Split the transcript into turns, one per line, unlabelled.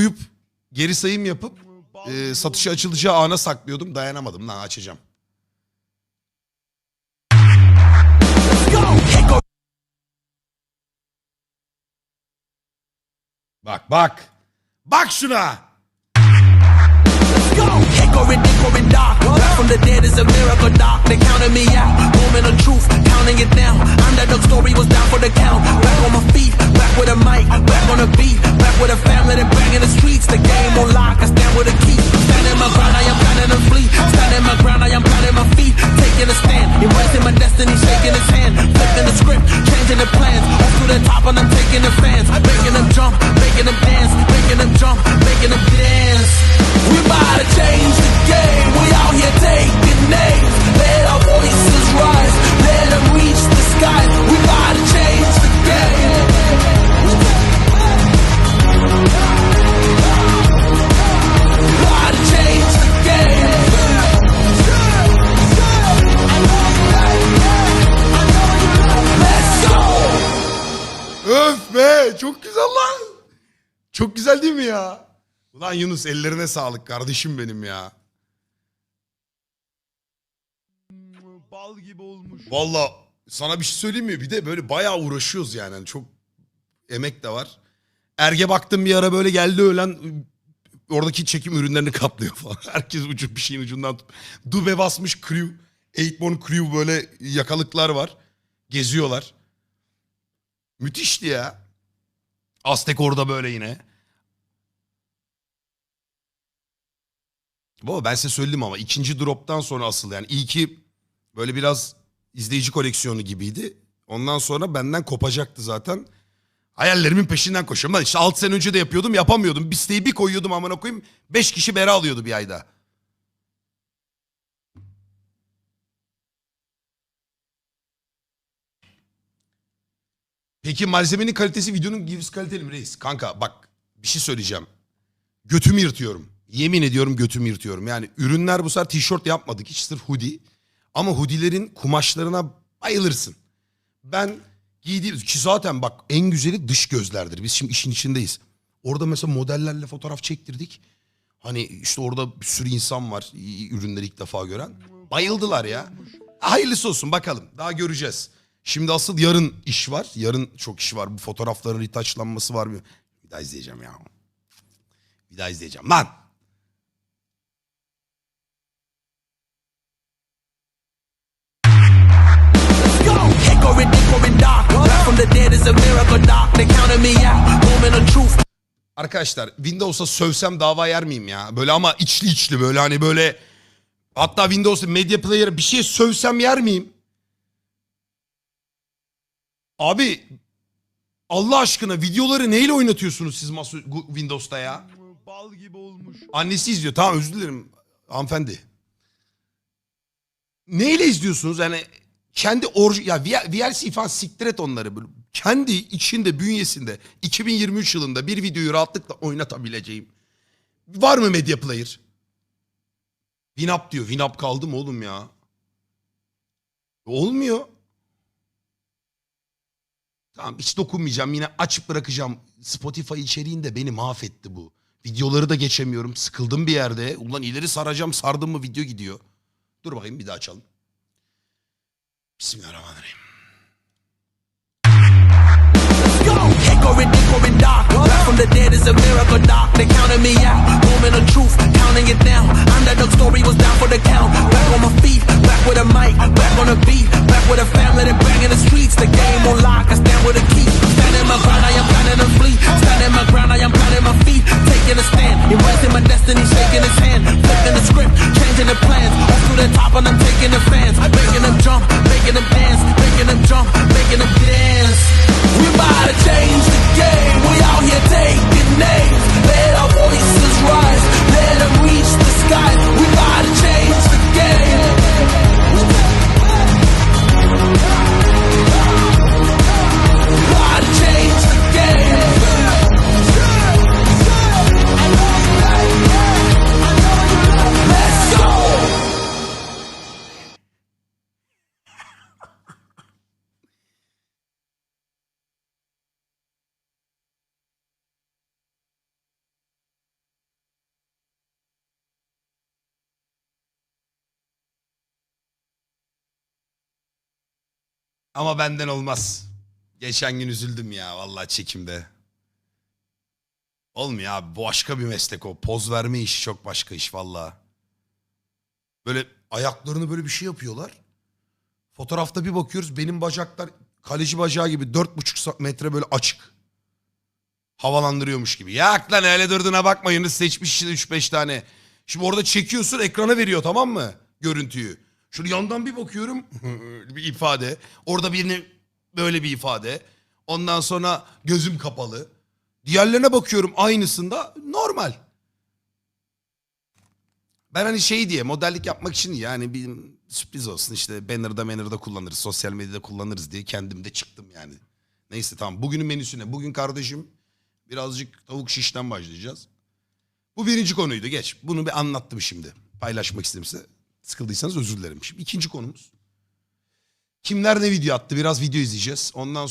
koyup geri sayım yapıp e, satışa açılacağı ana saklıyordum. Dayanamadım lan açacağım. Bak bak. Bak şuna.
Hickory dickory dock. Back from the dead is a miracle doc. They counted me out. Moment of truth,
Öf be çok güzel lan. Çok güzel değil mi ya? Ulan Yunus ellerine sağlık kardeşim benim ya.
Bal gibi olmuş.
Valla sana bir şey söyleyeyim mi? Bir de böyle bayağı uğraşıyoruz yani. Hani çok emek de var. Erge baktım bir ara böyle geldi öğlen oradaki çekim ürünlerini kaplıyor falan. Herkes ucu bir şeyin ucundan tut. Dube basmış crew. Eightborn crew böyle yakalıklar var. Geziyorlar. Müthişti ya. Aztek orada böyle yine. Baba ben size söyledim ama ikinci drop'tan sonra asıl yani iyi ki böyle biraz izleyici koleksiyonu gibiydi. Ondan sonra benden kopacaktı zaten. Hayallerimin peşinden koşuyorum. Lan işte 6 sene önce de yapıyordum yapamıyordum. Bir siteyi bir koyuyordum amına koyayım. 5 kişi bera alıyordu bir ayda. Peki malzemenin kalitesi videonun gibiz kaliteli mi reis? Kanka bak bir şey söyleyeceğim. Götümü yırtıyorum. Yemin ediyorum götümü yırtıyorum. Yani ürünler bu sefer tişört yapmadık. Hiç sırf hoodie. Ama hoodilerin kumaşlarına bayılırsın. Ben giydiğim ki zaten bak en güzeli dış gözlerdir. Biz şimdi işin içindeyiz. Orada mesela modellerle fotoğraf çektirdik. Hani işte orada bir sürü insan var ürünleri ilk defa gören. Bayıldılar ya. Hayırlısı olsun bakalım. Daha göreceğiz. Şimdi asıl yarın iş var. Yarın çok iş var. Bu fotoğrafların retaçlanması var? Bir daha izleyeceğim ya. Bir daha izleyeceğim. Lan! Arkadaşlar Windows'a sövsem dava yer miyim ya? Böyle ama içli içli böyle hani böyle hatta Windows'ta Media Player'a bir şey sövsem yer miyim? Abi Allah aşkına videoları neyle oynatıyorsunuz siz masa, Windows'ta ya?
Bal gibi olmuş.
Annesi izliyor. Tamam özür dilerim hanımefendi. Neyle izliyorsunuz? Yani kendi orji ya VLC falan siktir et onları. Böyle Kendi içinde bünyesinde 2023 yılında bir videoyu rahatlıkla oynatabileceğim. Var mı Media Player? Winamp diyor. Winamp kaldı mı oğlum ya? Olmuyor. Tamam hiç dokunmayacağım. Yine açıp bırakacağım. Spotify içeriğinde beni mahvetti bu. Videoları da geçemiyorum. Sıkıldım bir yerde. Ulan ileri saracağım sardım mı video gidiyor. Dur bakayım bir daha açalım. Bismillahirrahmanirrahim.
Hickory dickory
Ama benden olmaz. Geçen gün üzüldüm ya vallahi çekimde. Olmuyor abi. Bu başka bir meslek o. Poz verme işi çok başka iş vallahi. Böyle ayaklarını böyle bir şey yapıyorlar. Fotoğrafta bir bakıyoruz benim bacaklar kaleci bacağı gibi dört buçuk metre böyle açık. Havalandırıyormuş gibi. Yak lan öyle durduğuna bakmayınız seçmiş 3-5 tane. Şimdi orada çekiyorsun ekrana veriyor tamam mı görüntüyü. Şunu yandan bir bakıyorum bir ifade. Orada birini böyle bir ifade. Ondan sonra gözüm kapalı. Diğerlerine bakıyorum aynısında normal. Ben hani şey diye modellik yapmak için yani bir sürpriz olsun işte banner'da banner'da kullanırız. Sosyal medyada kullanırız diye kendim de çıktım yani. Neyse tamam bugünün menüsüne. Bugün kardeşim birazcık tavuk şişten başlayacağız. Bu birinci konuydu geç. Bunu bir anlattım şimdi. Paylaşmak istedim size. Sıkıldıysanız özür dilerim. Şimdi ikinci konumuz. Kimler ne video attı biraz video izleyeceğiz. Ondan sonra